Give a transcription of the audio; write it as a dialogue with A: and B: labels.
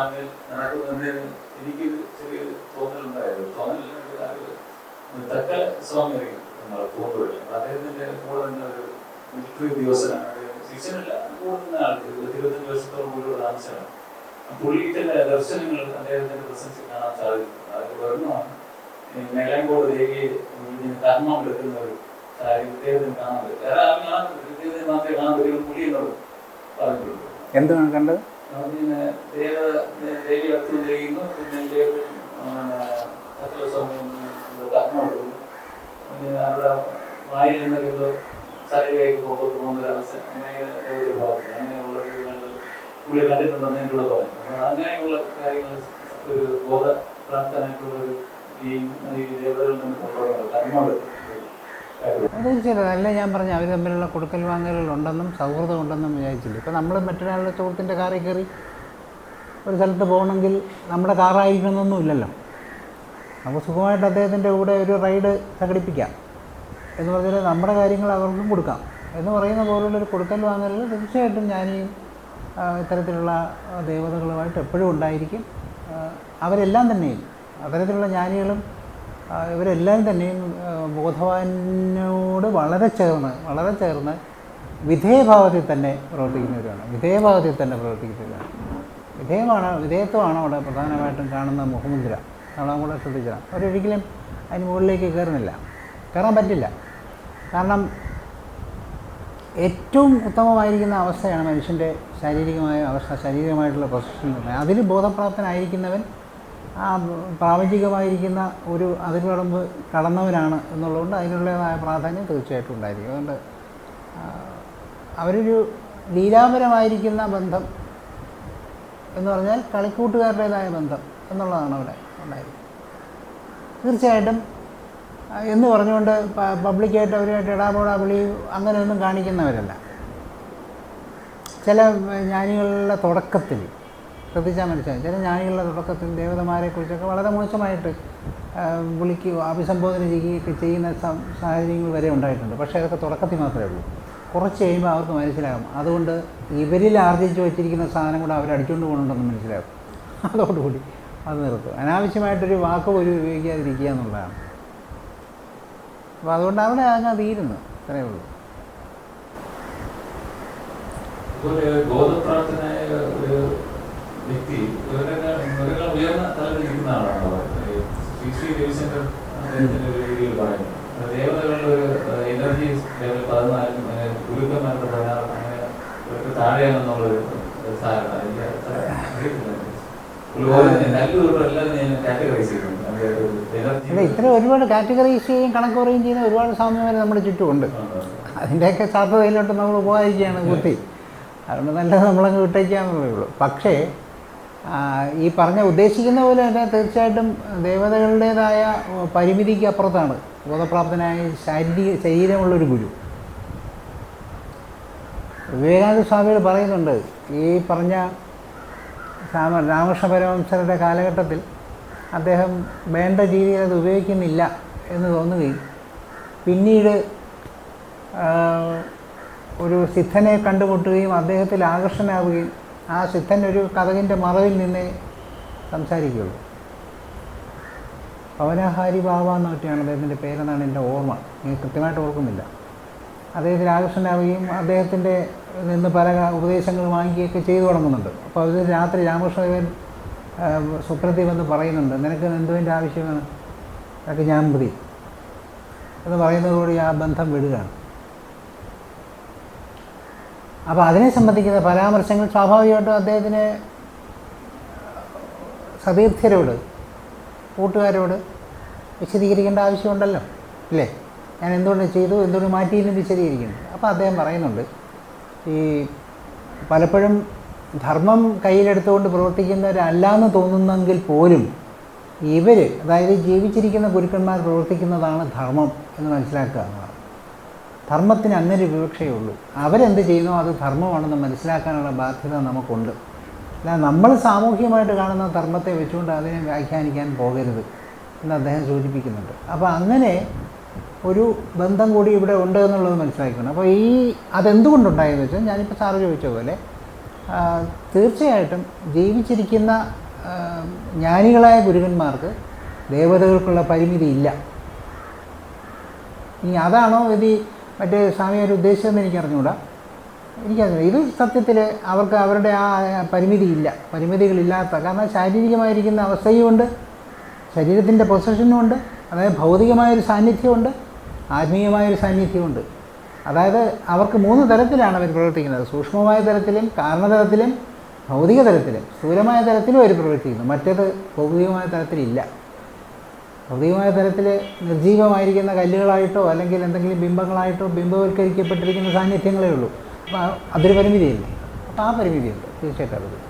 A: നടക്കുന്നതിന് എനിക്കൊരു ചെറിയൊരു തോന്നലുണ്ടായിരുന്നു. തോന്നൽ തക്ക സ്വാമി പൂന്തോഴി അദ്ദേഹത്തിന്റെ കൂടെ തന്നെ ഒരു മിലിറ്ററി ഉദ്യോഗസ്ഥനാണ്. ശിക്ഷനല്ല കൂടുന്ന ആൾക്ക് ഒരു ഇരുപത്തഞ്ച് വർഷത്തോളം കൂടി താമസമാണ് പുള്ളിയുടെ ദർശനങ്ങൾ അദ്ദേഹത്തിന്റെ പ്രസൻസിൽ കാണാൻ സാധിക്കും അതിൽ ഒരെണ്ണമാണ് മേലാങ്കോട് ദേവിയെ കർമ്മം എടുക്കുന്ന ഒരു കാര്യം ഇദ്ദേഹത്തിന് കാണാൻ പറ്റും. വേറെ ആരും കാണാൻ പറ്റില്ല. ഇദ്ദേഹത്തിന് മാത്രമേ കാണാൻ പറ്റുള്ളൂ പുള്ളി എന്നോട് പറഞ്ഞിട്ടുണ്ട്.
B: എന്താണ് കണ്ടത്?
A: പിന്നെ ദേവ ദേവി അർച്ചന ചെയ്യുന്നു പിന്നെ ദേവൻ സകല സമയം കർമ്മം എടുക്കുന്നു പിന്നെ അവിടെ വായിൽ നിന്നൊക്കെ ശരീരമായിട്ട് പോകുന്ന അവസ്ഥ. അങ്ങനെ ഭാഗത്ത് അങ്ങനെയുള്ള പുള്ളി കണ്ടിട്ടുണ്ടെന്ന് എന്നോട് പറഞ്ഞു. അങ്ങനെയുള്ള കാര്യങ്ങൾ ഒരു ബോധപ്രാപ്തനായിട്ടുള്ള ഒരു ഈ ദേവതകളിൽ നിന്ന് കൊണ്ടുപോകുന്നത് കർമ്മം
B: തീർച്ചയായിട്ടും ഞാൻ പറഞ്ഞു അവർ തമ്മിലുള്ള കൊടുക്കൽ വാങ്ങലുകളുണ്ടെന്നും സൗഹൃദം ഉണ്ടെന്നും വിചാരിച്ചില്ല. ഇപ്പം നമ്മൾ മറ്റൊരാളുടെ സുഹൃത്തിന്റെ കാറിൽ കയറി ഒരു സ്ഥലത്ത് പോകണമെങ്കിൽ നമ്മുടെ കാറായിരിക്കണമെന്നൊന്നുമില്ലല്ലോ. നമുക്ക് സുഖമായിട്ട് അദ്ദേഹത്തിന്റെ കൂടെ ഒരു റൈഡ് സംഘടിപ്പിക്കാം. എന്ന് പറഞ്ഞാൽ നമ്മുടെ കാര്യങ്ങൾ അവർക്കും കൊടുക്കാം. എന്ന് പറയുന്ന പോലുള്ളൊരു കൊടുക്കൽ വാങ്ങലിൽ തീർച്ചയായിട്ടും ഞാൻ ഈ ഇത്തരത്തിലുള്ള ദേവതകളുമായിട്ട് എപ്പോഴും ഉണ്ടായിരിക്കും. അവരെല്ലാം തന്നെയും അത്തരത്തിലുള്ള ജ്ഞാനികളും ഇവരെല്ലാം തന്നെയും ബോധവാനോട് വളരെ ചേർന്ന് വളരെ ചേർന്ന് വിധേയഭാവത്തിൽ തന്നെ പ്രവർത്തിക്കുന്നവരാണ്. വിധേയഭാവത്തിൽ തന്നെ പ്രവർത്തിക്കുന്നവരാണ്. വിധേയമാണ് വിധേയത്വമാണ് അവിടെ പ്രധാനമായിട്ടും കാണുന്ന മുഖമുദ്ര. നമ്മൾ കൂടെ ശ്രദ്ധിക്കണം. അവരൊരിക്കലും അതിന് മുകളിലേക്ക് കയറുന്നില്ല. കയറാൻ പറ്റില്ല. കാരണം ഏറ്റവും ഉത്തമമായിരിക്കുന്ന അവസ്ഥയാണ് മനുഷ്യന്റെ ശാരീരികമായ അവസ്ഥ ശാരീരികമായിട്ടുള്ള പൊസിഷൻ അതിൽ ബോധപ്രാപ്തനായിരിക്കുന്നവൻ ആ പ്രാപഞ്ചികമായിരിക്കുന്ന ഒരു അതിർകടമ്പ് കടന്നവരാണ് എന്നുള്ളതുകൊണ്ട് അതിനുള്ളതായ പ്രാധാന്യം തീർച്ചയായിട്ടും ഉണ്ടായിരിക്കും. അതുകൊണ്ട് അവരൊരു ലീലാപരമായിരിക്കുന്ന ബന്ധം എന്ന് പറഞ്ഞാൽ കളിക്കൂട്ടുകാരുടേതായ ബന്ധം എന്നുള്ളതാണ് അവിടെ ഉണ്ടായിരുന്നത് തീർച്ചയായിട്ടും എന്ന് പറഞ്ഞുകൊണ്ട് പബ്ലിക്കായിട്ട് അവരുമായിട്ട് ഇടാപോടാ വിളി അങ്ങനെയൊന്നും കാണിക്കുന്നവരല്ല. ചില ജ്ഞാനികളുടെ തുടക്കത്തിൽ ശ്രദ്ധിച്ചാൽ മനസ്സിലായി. ചില ജ്ഞാനികളുടെ തുടക്കത്തിൽ ദേവതമാരെക്കുറിച്ചൊക്കെ വളരെ മോശമായിട്ട് വിളിക്കുകയോ അഭിസംബോധന ചെയ്യുകയൊക്കെ ചെയ്യുന്ന സാഹചര്യങ്ങൾ വരെ ഉണ്ടായിട്ടുണ്ട്. പക്ഷേ അതൊക്കെ തുടക്കത്തിൽ മാത്രമേ ഉള്ളൂ. കുറച്ച് കഴിയുമ്പോൾ അവർക്ക് മനസ്സിലാകും. അതുകൊണ്ട് ഇവരിൽ ആർജിച്ച് വെച്ചിരിക്കുന്ന സാധനം കൂടെ അവർ അടിച്ചുകൊണ്ട് പോകുന്നുണ്ടെന്ന് മനസ്സിലാകും. അതോടുകൂടി അത് നിർത്തും. അനാവശ്യമായിട്ടൊരു വാക്ക് പോലും ഉപയോഗിക്കാതിരിക്കുക എന്നുള്ളതാണ്. അപ്പോൾ അതുകൊണ്ട് അവിടെ അങ്ങ് തീരുന്നു. അത്രയേ ഉള്ളൂ.
A: ഒരു വ്യക്തി ഉയർന്ന തലത്തിൽ നിൽക്കുന്ന ആളാണ് ശ്രീ രവിശങ്കർ അദ്ദേഹത്തിന്റെ ഒരു രീതിയിൽ പറയുന്നത് ദേവതകളുടെ ഒരു എനർജി ലെവൽ പതിനാലും ഗുരുക്കന്മാരുടെ പതിനാറ് അങ്ങനെ ഇവർക്ക് താഴെയാണെന്നുള്ളൊരു ധാരണ എനിക്ക് അത്ര അറിയത്തില്ല.
B: ഒരുപാട് കാറ്റഗറൈസ് ചെയ്യുകയും കണക്ക് പറയുകയും ചെയ്യുന്ന ഒരുപാട് സാമ്യമാർ നമ്മുടെ ചുറ്റുമുണ്ട്. അതിന്റെയൊക്കെ സാധ്യതയിലോട്ട് നമ്മൾ ഉപകാരിക്കുകയാണ് കുത്തി അതുകൊണ്ട് നല്ലത് നമ്മളങ്ങ് വിട്ടേക്കാന്നുള്ളേ ഉള്ളൂ. പക്ഷേ ഈ പറഞ്ഞ ഉദ്ദേശിക്കുന്ന പോലെ തന്നെ തീർച്ചയായിട്ടും ദേവതകളുടേതായ പരിമിതിക്ക് അപ്പുറത്താണ്. ബോധപ്രാപ്തനായ ശാരീരിക ശരീരമുള്ളൊരു ഗുരു. വിവേകാനന്ദ സ്വാമികൾ പറയുന്നുണ്ട് ഈ പറഞ്ഞ രാമ രാമകൃഷ്ണ പരമഹംസരുടെ കാലഘട്ടത്തിൽ അദ്ദേഹം വേണ്ട രീതിയിൽ അത് ഉപയോഗിക്കുന്നില്ല എന്ന് തോന്നുകയും പിന്നീട് ഒരു സിദ്ധനെ കണ്ടുമുട്ടുകയും അദ്ദേഹത്തിൽ ആകർഷനാവുകയും ആ സിദ്ധൻ ഒരു കഥകിന്റെ മറവിൽ നിന്നേ സംസാരിക്കുകയുള്ളൂ. പവനഹാരി ബാബ എന്നൊക്കെയാണ് അദ്ദേഹത്തിന്റെ പേരെന്നാണ് എന്റെ ഓർമ്മ. ഞാൻ കൃത്യമായിട്ട് ഓർക്കുന്നില്ല. അദ്ദേഹത്തിന് ആകർഷണനാവുകയും അദ്ദേഹത്തിന്റെ നിന്ന് പല ഉപദേശങ്ങൾ വാങ്ങിക്കുകയൊക്കെ ചെയ്തു തുടങ്ങുന്നുണ്ട്. അപ്പോൾ അത് രാത്രി രാമകൃഷ്ണദേവൻ സ്വപ്നത്തിൽ വന്ന് പറയുന്നുണ്ട് നിനക്ക് എന്തുവിന്റെ ആവശ്യമാണ്? അതൊക്കെ ഞാൻ മതി. എന്ന് പറയുന്നതോടെ ആ ബന്ധം വിടുകയാണ്. അപ്പോൾ അതിനെ സംബന്ധിക്കുന്ന പരാമർശങ്ങൾ സ്വാഭാവികമായിട്ടും അദ്ദേഹത്തിന് സതീർത്ഥ്യരോട് കൂട്ടുകാരോട് വിശദീകരിക്കേണ്ട ആവശ്യമുണ്ടല്ലോ ഇല്ലേ? ഞാൻ എന്തുകൊണ്ട് ചെയ്തു എന്തുകൊണ്ട് മാറ്റിയില്ലെന്ന് വിശദീകരിക്കുന്നു. അപ്പോൾ അദ്ദേഹം പറയുന്നുണ്ട് ഈ പലപ്പോഴും ധർമ്മം കയ്യിലെടുത്തുകൊണ്ട് പ്രവർത്തിക്കുന്നവരല്ലാന്ന് തോന്നുന്നെങ്കിൽ പോലും ഇവർ അതായത് ജീവിച്ചിരിക്കുന്ന ഗുരുക്കന്മാർ പ്രവർത്തിക്കുന്നതാണ് ധർമ്മം എന്ന് മനസ്സിലാക്കുക ധർമ്മത്തിന് അങ്ങനെ വിവക്ഷയേ ഉള്ളൂ അവരെന്ത് ചെയ്യുന്നോ അത് ധർമ്മമാണെന്ന് മനസ്സിലാക്കാനുള്ള ബാധ്യത നമുക്കുണ്ട്. അല്ല നമ്മൾ സാമൂഹികമായിട്ട് കാണുന്ന ധർമ്മത്തെ വെച്ചുകൊണ്ട് അതിനെ വ്യാഖ്യാനിക്കാൻ പോകരുത് എന്ന് അദ്ദേഹം സൂചിപ്പിക്കുന്നുണ്ട്. അപ്പോൾ അങ്ങനെ ഒരു ബന്ധം കൂടി ഇവിടെ ഉണ്ട് എന്നുള്ളത് മനസ്സിലാക്കണം അപ്പോൾ ഈ അതെന്തുകൊണ്ടുണ്ടായെന്ന് വെച്ചാൽ ഞാനിപ്പോൾ സാറ് ചോദിച്ച പോലെ തീർച്ചയായിട്ടും ജീവിച്ചിരിക്കുന്ന ജ്ഞാനികളായ ഗുരുവന്മാർക്ക് ദേവതകൾക്കുള്ള പരിമിതി ഇല്ല. ഇനി അതാണോ ഇത് മറ്റേ സ്വാമിയൊരു ഉദ്ദേശം എനിക്ക് അറിഞ്ഞുകൂടാ എനിക്കറിഞ്ഞു ഇത് സത്യത്തിൽ അവർക്ക് അവരുടെ ആ പരിമിതിയില്ല. പരിമിതികളില്ലാത്ത. കാരണം ശാരീരികമായിരിക്കുന്ന അവസ്ഥയുമുണ്ട്. ശരീരത്തിന്റെ പൊസഷനുമുണ്ട്. അതായത് ഭൗതികമായൊരു സാന്നിധ്യമുണ്ട്. ആത്മീയമായൊരു സാന്നിധ്യമുണ്ട്. അതായത് അവർക്ക് മൂന്ന് തരത്തിലാണ് അവർ പ്രവർത്തിക്കുന്നത്. സൂക്ഷ്മമായ തലത്തിലും കാരണതലത്തിലും ഭൗതിക തലത്തിലും സ്ഥൂലമായ തലത്തിലും അവർ പ്രവർത്തിക്കുന്നു. മറ്റേത് ഭൗതികമായ തലത്തിലില്ല. ഭൗതികമായ തലത്തിൽ നിർജീവമായിരിക്കുന്ന കല്ലുകളായിട്ടോ അല്ലെങ്കിൽ എന്തെങ്കിലും ബിംബങ്ങളായിട്ടോ ബിംബവൽക്കരിക്കപ്പെട്ടിരിക്കുന്ന സാന്നിധ്യങ്ങളേ ഉള്ളൂ. അപ്പോൾ അതൊരു പരിമിതിയില്ലേ? അപ്പോൾ ആ പരിമിതിയുണ്ട്. തീർച്ചയായിട്ടും